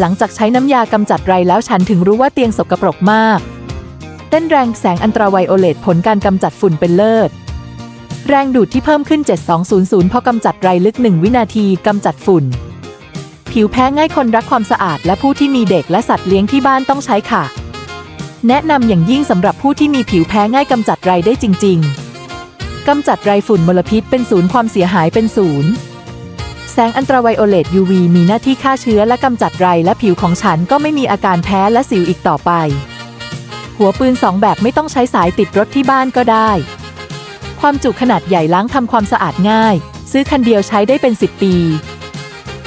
หลังจากใช้น้ำยากำจัดไรแล้วฉันถึงรู้ว่าเตียงสกปรกมาก เต้นแรงแสงอันตราไวโอเลตผลการกำจัดฝุ่นเป็นเลิศ แรงดูดที่เพิ่มขึ้น 7200 พอกำจัดไรลึก 1 วินาทีกำจัดฝุ่น ผิวแพ้ง่ายคนรักความสะอาด และผู้ที่มีเด็กและสัตว์เลี้ยงที่บ้านต้องใช้ค่ะ แนะนำอย่างยิ่งสำหรับผู้ที่มีผิวแพ้ง่ายกำจัดไรได้จริง ๆกำจัดไรฝุ่นมลพิษเป็นศูนย์ความเสียหายเป็นศูนย์ แสงอันตราไวโอเลต UV มีหน้าที่ฆ่าเชื้อและกำจัดไรและผิวของฉันก็ไม่มีอาการแพ้และสิวอีกต่อไป หัวปืนสองแบบไม่ต้องใช้สายติดรถที่บ้านก็ได้ ความจุขนาดใหญ่ล้างทำความสะอาดง่าย ซื้อคันเดียวใช้ได้เป็น 10 ปี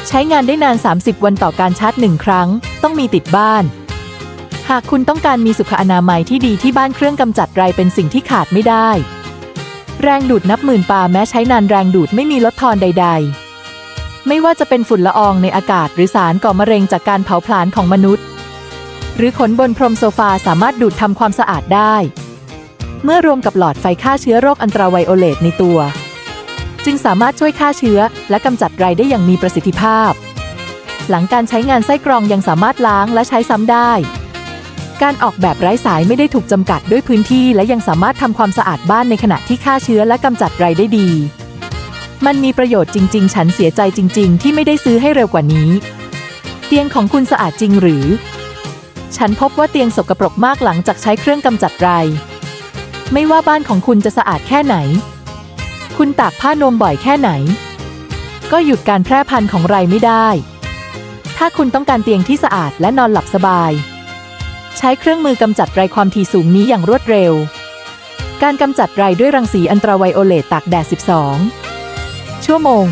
ใช้งานได้นาน 30 วันต่อการชาร์จหนึ่งครั้ง ต้องมีติดบ้าน หากคุณต้องการมีสุขอนามัยที่ดีที่บ้านเครื่องกำจัดไรเป็นสิ่งที่ขาดไม่ได้ แรงดูดนับหมื่นปาแม้ใช้นานแรงดูดไม่มีลดทอนใด ๆ ไม่ว่าจะเป็นฝุ่นละอองในอากาศหรือสารก่อมะเร็งจากการเผาผลาญของมนุษย์ หรือขนบนพรมโซฟาสามารถดูดทำความสะอาดได้ เมื่อรวมกับหลอดไฟฆ่าเชื้อโรคอันตราไวโอเลตในตัว จึงสามารถช่วยฆ่าเชื้อและกำจัดไรได้อย่างมีประสิทธิภาพ หลังการใช้งานไส้กรองยังสามารถล้างและใช้ซ้ำได้ การออกแบบไร้สายไม่ได้ถูกจำกัดด้วยพื้นที่ และยังสามารถทำความสะอาดบ้านในขณะที่ฆ่าเชื้อและกำจัดไรได้ดี มันมีประโยชน์จริง ๆ ฉันเสียใจจริง ๆ ที่ไม่ได้ซื้อให้เร็วกว่านี้ เตียงของคุณสะอาดจริงหรือ ฉันพบว่าเตียงสกปรกมากหลังจากใช้เครื่องกำจัดไร ไม่ว่าบ้านของคุณจะสะอาดแค่ไหน คุณตากผ้านวมบ่อยแค่ไหน ก็หยุดการแพร่พันธุ์ของไรไม่ได้ ถ้าคุณต้องการเตียงที่สะอาดและนอนหลับสบาย ใช้เครื่องมือกำจัดไรความถี่สูงนี้อย่างรวดเร็วการกำจัดไรด้วยรังสีอันตราไวโอเลตตากแดด 12 ชั่วโมง